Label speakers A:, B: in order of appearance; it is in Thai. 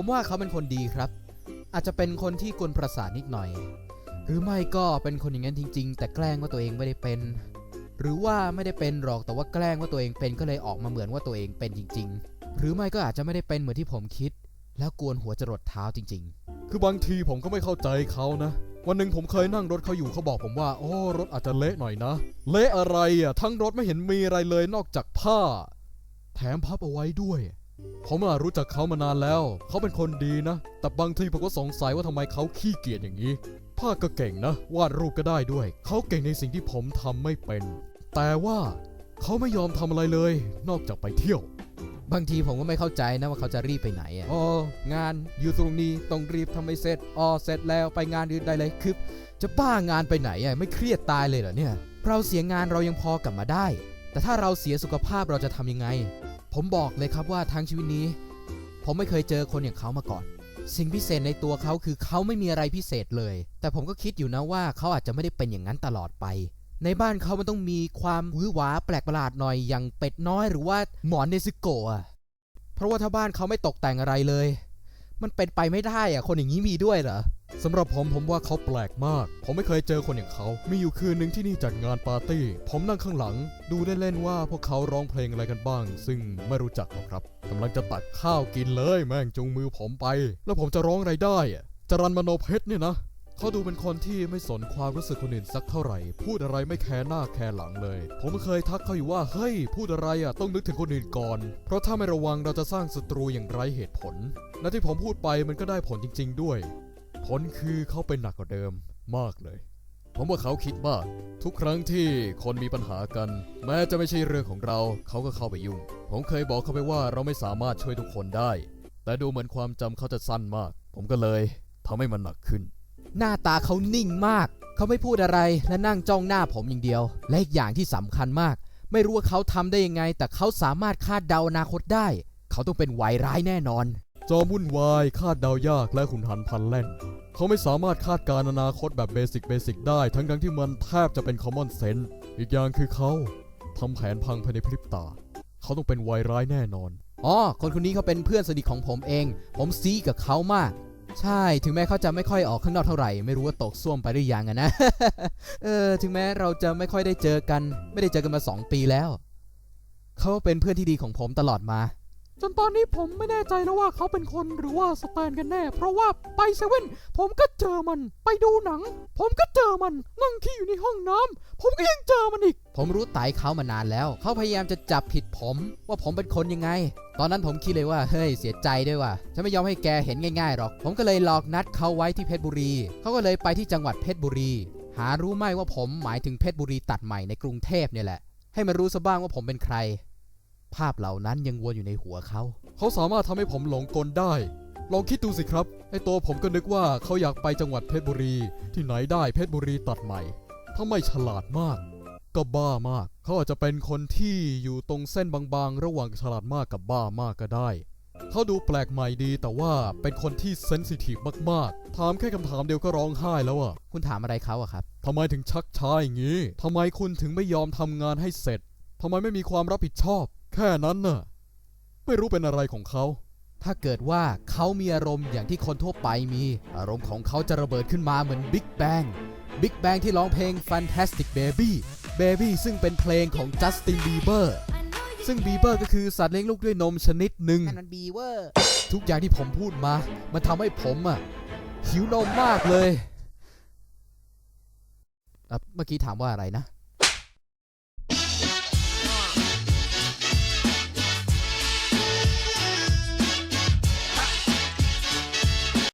A: ผมว่าเขาเป็นคนดีครับ อาจจะเป็นคนที่กวนประสาทนิดหน่อย หรือไม่ก็เป็นคนอย่างนั้นจริง ๆ แต่แกล้งว่าตัวเองไม่ได้เป็น หรือว่าไม่ได้เป็นหรอกแต่ว่าแกล้งว่าตัวเองเป็นก็เลยออกมาเหมือนว่าตัวเองเป็นจริง ๆ หรือไม่ก็อาจจะไม่ได้เป็นเหมือนที่ผมคิด แล้วกวนหัวจรดเท้าจริง ๆ
B: คือบางทีผมก็ไม่เข้าใจเขานะวันหนึ่งผมเคยนั่งรถเขาอยู่เขาบอกผมว่า โอ้รถอาจจะเละหน่อยนะ เละอะไรอะทั้งรถไม่เห็นมีอะไรเลยนอกจากผ้า แถมพับเอาไว้ด้วย ผมอะรู้จักเขามานานแล้ว เขาเป็นคนดีนะ แต่บางทีผมก็สงสัยว่าทำไมเขาขี้เกียจอย่างนี้ภาคก็เก่งนะ วาดรูปก็ได้ด้วย เขาเก่งในสิ่งที่ผมทำไม่เป็น แต่ว่าเขาไม่ยอมทำอะไรเลย นอกจากไปเที่ยว
A: ๆบางทีผมก็ไม่เข้าใจนะว่าเขาจะรีบไปไหนอะอ๋องานอยู่ตรงนี้ต้องรีบทำให้เสร็จอ๋อเสร็จแล้วไปงานอื่นได้เลยคือจะบ้างานไปไหนอะไม่เครียดตายเลยเหรอเนี่ย เราเสียงานเรายังพอกลับมาได้ แต่ถ้าเราเสียสุขภาพเราจะทำยังไง ผมบอกเลยครับว่าทั้งชีวิตนี้ ผมไม่เคยเจอคนอย่างเขามาก่อน สิ่งพิเศษในตัวเขาคือเขาไม่มีอะไรพิเศษเลย แต่ผมก็คิดอยู่นะว่าเขาอาจจะไม่ได้เป็นอย่างนั้นตลอดไป ในบ้านเขามันต้องมีความหวือหวาแปลกประหลาดหน่อยอย่างเป็ดน้อยหรือว่าหมอนเนซึโกะอะเพราะว่าถ้าบ้านเขาไม่ตกแต่งอะไรเลย มันเป็นไปไม่ได้อะคนอย่างนี้มีด้วยเหรอ
B: สำหรับผมผมว่าเขาแปลกมาก ผมไม่เคยเจอคนอย่างเขา มีอยู่คืนหนึ่งที่นี่จัดงานปาร์ตี้ ผมนั่งข้างหลัง ดูได้เล่นๆว่าพวกเขาร้องเพลงอะไรกันบ้าง ซึ่งไม่รู้จักหรอกครับกำลังจะตักข้าวกินเลยแม่งจูงมือผมไป แล้วผมจะร้องอะไรได้อะจรันมโนเพชรเนี่ยนะเขาดูเป็นคนที่ไม่สนความรู้สึกคนอื่นสักเท่าไหร่ พูดอะไรไม่แคร์หน้าแคร์หลังเลย ผมเคยทักเขาอยู่ว่า เฮ้ย พูดอะไรอะ ต้องนึกถึงคนอื่นก่อน เพราะถ้าไม่ระวังเราจะสร้างศัตรูอย่างไร้เหตุผล และที่ผมพูดไปมันก็ได้ผลจริง ๆ ด้วย ผลคือเขาเป็นหนักกว่าเดิมมากเลย ผมว่าเขาคิดมาก ทุกครั้งที่คนมีปัญหากัน แม้จะไม่ใช่เรื่องของเราเขาก็เข้าไปยุ่ง ผมเคยบอกเขาไปว่าเราไม่สามารถช่วยทุกคนได้ แต่ดูเหมือนความจำเขาจะสั้นมาก ผมก็เลยทำให้มันหนักขึ้น
A: หน้าตาเขานิ่งมาก เขาไม่พูดอะไรและนั่งจ้องหน้าผมอย่างเดียว และอีกอย่างที่สำคัญมาก ไม่รู้ว่าเขาทำได้ยังไง แต่เขาสามารถคาดเดาอนาคตได้ เขาต้องเป็นวายร้ายแน่นอน
B: จอมวุ่นวายคาดเดายากและขุนหันพลันแล่น เขาไม่สามารถคาดการณ์อนาคตแบบเบสิกเบสิกได้ ทั้งทั้งที่มันแทบจะเป็น common sense อีกอย่างคือเขาทำแผนพังภายในพริบตา เขาต้องเป็นวายร้ายแน่นอน
A: อ๋อคนคนนี้เขาเป็นเพื่อนสนิทของผมเอง ผมซีกับเขามาก ใช่ถึงแม้เขาจะไม่ค่อยออกข้างนอกเท่าไหร่ ไม่รู้ว่าตกส้วมไปหรือยังอะนะเออถึงแม้เราจะไม่ค่อยได้เจอกัน ไม่ได้เจอกันมา 2 ปีแล้ว เขาเป็นเพื่อนที่ดีของผมตลอดมา
C: จนตอนนี้ผมไม่แน่ใจแล้วว่าเขาเป็นคนหรือว่าสแตนกันแน่ เพราะว่าไปเซเว่นผมก็เจอมัน ไปดูหนัง ผมก็เจอมัน นั่งขี้อยู่ในห้องน้ำผมก็ยังเจอมันอีก
A: ผมรู้ไตเขามานานแล้ว เขาพยายามจะจับผิดผม ว่าผมเป็นคนยังไง ตอนนั้นผมคิดเลยว่าเฮ้ยเสียใจด้วยว่ะฉันไม่ยอมให้แกเห็นง่ายๆหรอก ผมก็เลยหลอกนัดเขาไว้ที่เพชรบุรี เขาก็เลยไปที่จังหวัดเพชรบุรี หารู้ไหมว่าผมหมายถึงเพชรบุรีตัดใหม่ในกรุงเทพเนี่ยแหละ ให้มันรู้ซะบ้างว่าผมเป็นใคร ภาพเหล่านั้นยังวนอยู่ในหัวเขา
B: เขาสามารถทำให้ผมหลงกลได้ ลองคิดดูสิครับ ไอตัวผมก็นึกว่าเขาอยากไปจังหวัดเพชรบุรี ที่ไหนได้เพชรบุรีตัดใหม่ ถ้าไม่ฉลาดมาก ก็บ้ามาก เขาอาจจะเป็นคนที่อยู่ตรงเส้นบางๆ ระหว่างฉลาดมากกับบ้ามากก็ได้ เขาดูแปลกใหม่ดีแต่ว่าเป็นคนที่เซนซิทีฟมากๆ ถามแค่คำถามเดียวก็ร้องไห้แล้วอะ
A: คุณถามอะไรเขาอะครับ
B: ทำไมถึงชักช้าอย่างนี้ทำไมคุณถึงไม่ยอมทำงานให้เสร็จทำไมไม่มีความรับผิดชอบ แค่นั้นน่ะ ไม่รู้เป็นอะไรของเขา
A: ถ้าเกิดว่าเขามีอารมณ์อย่างที่คนทั่วไปมี อารมณ์ของเขาจะระเบิดขึ้นมาเหมือน Big Bang Big Bang ที่ร้องเพลง Fantastic Baby Baby ซึ่งเป็นเพลงของ Justin Bieber ซึ่ง Bieber ก็คือสัตว์เลี้ยงลูกด้วยนมชนิดหนึ่ง
C: นั่นมันบีเวอร์
A: ทุกอย่างที่ผมพูดมา มันทำให้ผมอะ หิวนมมากเลยอะเมื่อกี้ถามว่าอะไรนะ